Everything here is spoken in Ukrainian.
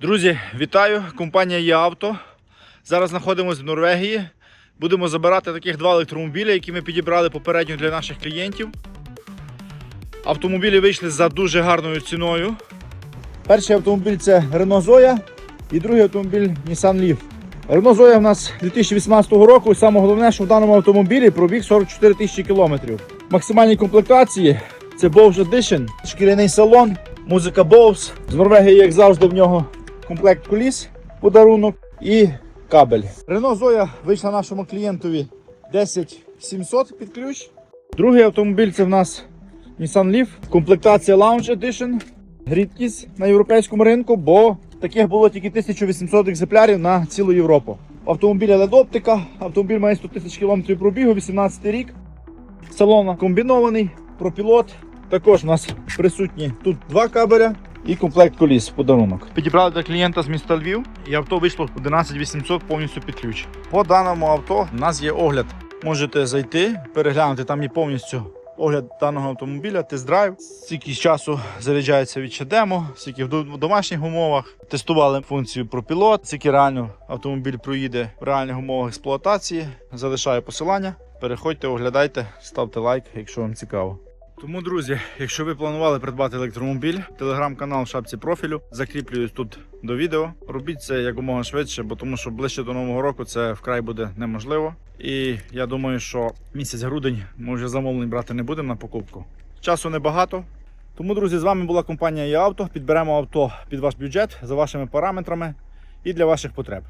Друзі, вітаю! Компанія ЄАвто. Зараз знаходимося в Норвегії. Будемо забирати таких два електромобілі, які ми підібрали попередньо для наших клієнтів. Автомобілі вийшли за дуже гарною ціною. Перший автомобіль це Renault Zoya і другий автомобіль Nissan Leaf. Renault Zoya в нас 2018 року. І саме головне, що в даному автомобілі пробіг 44 тисячі кілометрів. Максимальні комплектації це Bose Edition, шкіряний салон, музика Bose. З Норвегії, як завжди, в нього комплект коліс, подарунок і кабель. Renault Zoya вийшла нашому клієнтові 10700 під ключ. Другий автомобіль це в нас Nissan Leaf, комплектація Lounge Edition. Рідкість на європейському ринку, бо таких було тільки 1800 екземплярів на цілу Європу. Автомобіль LED-оптика, автомобіль має 100 тисяч кілометрів пробігу, 18 рік. Салон комбінований, пропілот. Також у нас присутні тут два кабеля і комплект коліс в подарунок. Підібрали для клієнта з міста Львів, і авто вийшло 11800 повністю під ключ. По даному авто у нас є огляд. Можете зайти, переглянути, там є повністю огляд даного автомобіля, тест-драйв. Скільки часу заряджається від Щадемо, скільки в домашніх умовах. Тестували функцію пропілот, скільки реально автомобіль проїде в реальних умовах експлуатації. Залишаю посилання. Переходьте, оглядайте, ставте лайк, якщо вам цікаво. Тому, друзі, якщо ви планували придбати електромобіль, телеграм-канал в шапці профілю, закріплююсь тут до відео. Робіть це якомога швидше, бо тому що ближче до нового року це вкрай буде неможливо. І я думаю, що місяць грудень ми вже замовлень брати не будемо на покупку. Часу небагато. Тому, друзі, з вами була компанія ЄАвто. Підберемо авто під ваш бюджет за вашими параметрами і для ваших потреб.